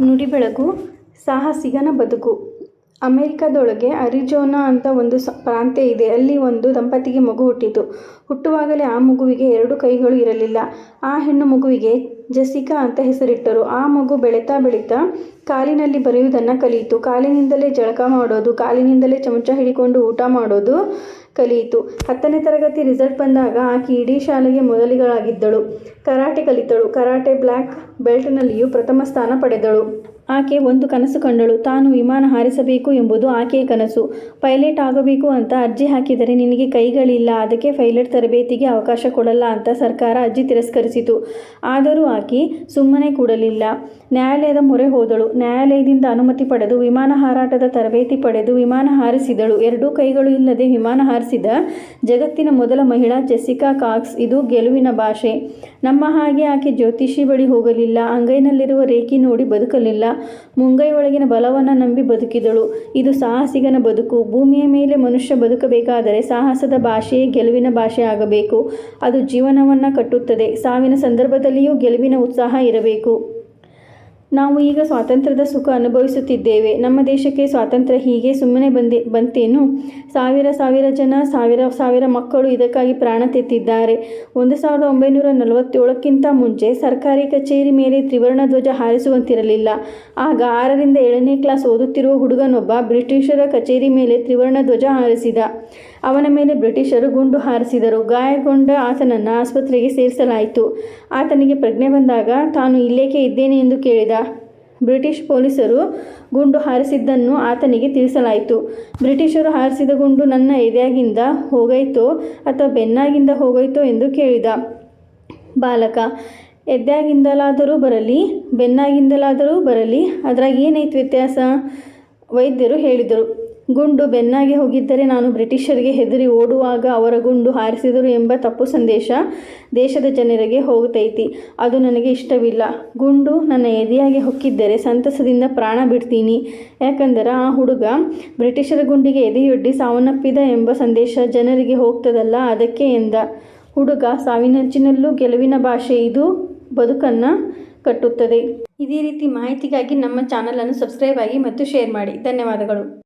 ನುಡಿ ಬೆಳಗು ಸಾಹಸಿಗನ ಬದುಕು. ಅಮೆರಿಕದೊಳಗೆ ಅರಿಜೋನಾ ಅಂತ ಒಂದು ಪ್ರಾಂತ್ಯ ಇದೆ. ಅಲ್ಲಿ ಒಂದು ದಂಪತಿಗೆ ಮಗು ಹುಟ್ಟಿತು. ಹುಟ್ಟುವಾಗಲೇ ಆ ಮಗುವಿಗೆ ಎರಡು ಕೈಗಳು ಇರಲಿಲ್ಲ. ಆ ಹೆಣ್ಣು ಮಗುವಿಗೆ ಜೆಸಿಕಾ ಅಂತ ಹೆಸರಿಟ್ಟರು. ಆ ಮಗು ಬೆಳೀತಾ ಬೆಳೀತಾ ಕಾಲಿನಲ್ಲಿ ಬರೆಯುವುದನ್ನು ಕಲಿಯಿತು. ಕಾಲಿನಿಂದಲೇ ಜಳಕ ಮಾಡೋದು, ಕಾಲಿನಿಂದಲೇ ಚಮಚ ಹಿಡಿಕೊಂಡು ಊಟ ಮಾಡೋದು ಕಲಿಯಿತು. ಹತ್ತನೇ ತರಗತಿ ರಿಸಲ್ಟ್ ಬಂದಾಗ ಆಕೆ ಇಡೀ ಶಾಲೆಗೆ ಮೊದಲಿಗಳಾಗಿದ್ದಳು ಕರಾಟೆ ಕಲಿತಳು. ಕರಾಟೆ ಬ್ಲ್ಯಾಕ್ ಬೆಲ್ಟ್ನಲ್ಲಿಯೂ ಪ್ರಥಮ ಸ್ಥಾನ ಪಡೆದಳು. ಆಕೆ ಒಂದು ಕನಸು ಕಂಡಳು. ತಾನು ವಿಮಾನ ಹಾರಿಸಬೇಕು ಎಂಬುದು ಆಕೆಯ ಕನಸು. ಪೈಲಟ್ ಆಗಬೇಕು ಅಂತ ಅರ್ಜಿ ಹಾಕಿದರೆ ನಿನಗೆ ಕೈಗಳಿಲ್ಲ. ಅದಕ್ಕೆ ಪೈಲಟ್ ತರಬೇತಿಗೆ ಅವಕಾಶ ಕೊಡಲ್ಲ ಅಂತ ಸರ್ಕಾರ ಅರ್ಜಿ ತಿರಸ್ಕರಿಸಿತು. ಆದರೂ ಆಕೆ ಸುಮ್ಮನೆ ಕೂಡಲಿಲ್ಲ. ನ್ಯಾಯಾಲಯದ ಮೊರೆ ಹೋದಳು. ನ್ಯಾಯಾಲಯದಿಂದ ಅನುಮತಿ ಪಡೆದು ವಿಮಾನ ಹಾರಾಟದ ತರಬೇತಿ ಪಡೆದು ವಿಮಾನ ಹಾರಿಸಿದಳು. ಎರಡೂ ಕೈಗಳು ಇಲ್ಲದೆ ವಿಮಾನ ಹಾರಿಸಿದ ಜಗತ್ತಿನ ಮೊದಲ ಮಹಿಳಾ ಜೆಸಿಕಾ ಕಾಕ್ಸ್ ಇದು ಗೆಲುವಿನ ಭಾಷೆ. ನಮ್ಮ ಹಾಗೆ ಆಕೆ ಜ್ಯೋತಿಷಿ ಬಳಿ ಹೋಗಲಿಲ್ಲ. ಅಂಗೈನಲ್ಲಿರುವ ರೇಖೆ ನೋಡಿ ಬದುಕಲಿಲ್ಲ. ಮುಂಗೈ ಒಳಗಿನ ಬಲವನ್ನು ನಂಬಿ ಬದುಕಿದಳು. ಇದು ಸಾಹಸಿಗನ ಬದುಕು. ಭೂಮಿಯ ಮೇಲೆ ಮನುಷ್ಯ ಬದುಕಬೇಕಾದರೆ ಸಾಹಸದ ಭಾಷೆಯೇ ಗೆಲುವಿನ ಭಾಷೆ ಆಗಬೇಕು. ಅದು ಜೀವನವನ್ನು ಕಟ್ಟುತ್ತದೆ. ಸಾವಿನ ಸಂದರ್ಭದಲ್ಲಿಯೂ ಗೆಲುವಿನ ಉತ್ಸಾಹ ಇರಬೇಕು. ನಾವು ಈಗ ಸ್ವಾತಂತ್ರ್ಯದ ಸುಖ ಅನುಭವಿಸುತ್ತಿದ್ದೇವೆ. ನಮ್ಮ ದೇಶಕ್ಕೆ ಸ್ವಾತಂತ್ರ್ಯ ಹೀಗೆ ಸುಮ್ಮನೆ ಬಂದೆ, ಬಂತೇನು? ಸಾವಿರ ಸಾವಿರ ಜನ, ಸಾವಿರ ಸಾವಿರ ಮಕ್ಕಳು ಇದಕ್ಕಾಗಿ ಪ್ರಾಣ ತೆತ್ತಿದ್ದಾರೆ. ಒಂದು ಸಾವಿರದ ಒಂಬೈನೂರ ನಲವತ್ತೇಳಕ್ಕಿಂತ ಮುಂಚೆ ಸರ್ಕಾರಿ ಕಚೇರಿ ಮೇಲೆ ತ್ರಿವರ್ಣ ಧ್ವಜ ಹಾರಿಸುವಂತಿರಲಿಲ್ಲ. ಆಗ ಆರರಿಂದ ಏಳನೇ ಕ್ಲಾಸ್ ಓದುತ್ತಿರುವ ಹುಡುಗನೊಬ್ಬ ಬ್ರಿಟಿಷರ ಕಚೇರಿ ಮೇಲೆ ತ್ರಿವರ್ಣ ಧ್ವಜ ಹಾರಿಸಿದ. ಅವನ ಮೇಲೆ ಬ್ರಿಟಿಷರು ಗುಂಡು ಹಾರಿಸಿದರು. ಗಾಯಗೊಂಡ ಆತನನ್ನು ಆಸ್ಪತ್ರೆಗೆ ಸೇರಿಸಲಾಯಿತು. ಆತನಿಗೆ ಪ್ರಜ್ಞೆ ಬಂದಾಗ, ತಾನು ಇಲ್ಲೇಕೆ ಇದ್ದೇನೆ ಎಂದು ಕೇಳಿದ. ಬ್ರಿಟಿಷ್ ಪೊಲೀಸರು ಗುಂಡು ಹಾರಿಸಿದ್ದನ್ನು ಆತನಿಗೆ ತಿಳಿಸಲಾಯಿತು. ಬ್ರಿಟಿಷರು ಹಾರಿಸಿದ ಗುಂಡು ನನ್ನ ಎದೆಯಾಗಿಂದ ಹೋಗೈತೋ ಅಥವಾ ಬೆನ್ನಾಗಿಂದ ಹೋಗೈತೋ ಎಂದು ಕೇಳಿದ. ಬಾಲಕ, ಎದ್ಯಾಗಿಂದಲಾದರೂ ಬರಲಿ, ಬೆನ್ನಾಗಿಂದಲಾದರೂ ಬರಲಿ, ಅದ್ರಾಗ ಏನೈತೆ ವ್ಯತ್ಯಾಸ? ವೈದ್ಯರು ಹೇಳಿದರು. ಗುಂಡು ಬೆನ್ನಾಗಿ ಹೋಗಿದ್ದರೆ ನಾನು ಬ್ರಿಟಿಷರಿಗೆ ಹೆದರಿ ಓಡುವಾಗ ಅವರ ಗುಂಡು ಹಾರಿಸಿದರು ಎಂಬ ತಪ್ಪು ಸಂದೇಶ ದೇಶದ ಜನರಿಗೆ ಹೋಗುತ್ತೈತಿ ಅದು ನನಗೆ ಇಷ್ಟವಿಲ್ಲ. ಗುಂಡು ನನ್ನ ಎದೆಯಾಗಿ ಹೊಕ್ಕಿದ್ದರೆ ಸಂತಸದಿಂದ ಪ್ರಾಣ ಬಿಡ್ತೀನಿ. ಯಾಕಂದರೆ ಆ ಹುಡುಗ ಬ್ರಿಟಿಷರ ಗುಂಡಿಗೆ ಎದೆಯೊಡ್ಡಿ ಸಾವನ್ನಪ್ಪಿದ ಎಂಬ ಸಂದೇಶ ಜನರಿಗೆ ಹೋಗ್ತದಲ್ಲ, ಅದಕ್ಕೆ ಎಂದ. ಹುಡುಗ ಸಾವಿನಂಚಿನಲ್ಲೂ ಗೆಲುವಿನ ಭಾಷೆ ಇದು, ಬದುಕನ್ನು ಕಟ್ಟುತ್ತದೆ. ಇದೇ ರೀತಿ ಮಾಹಿತಿಗಾಗಿ ನಮ್ಮ ಚಾನಲನ್ನು ಸಬ್ಸ್ಕ್ರೈಬ್ ಆಗಿ ಮತ್ತು ಶೇರ್ ಮಾಡಿ. ಧನ್ಯವಾದಗಳು.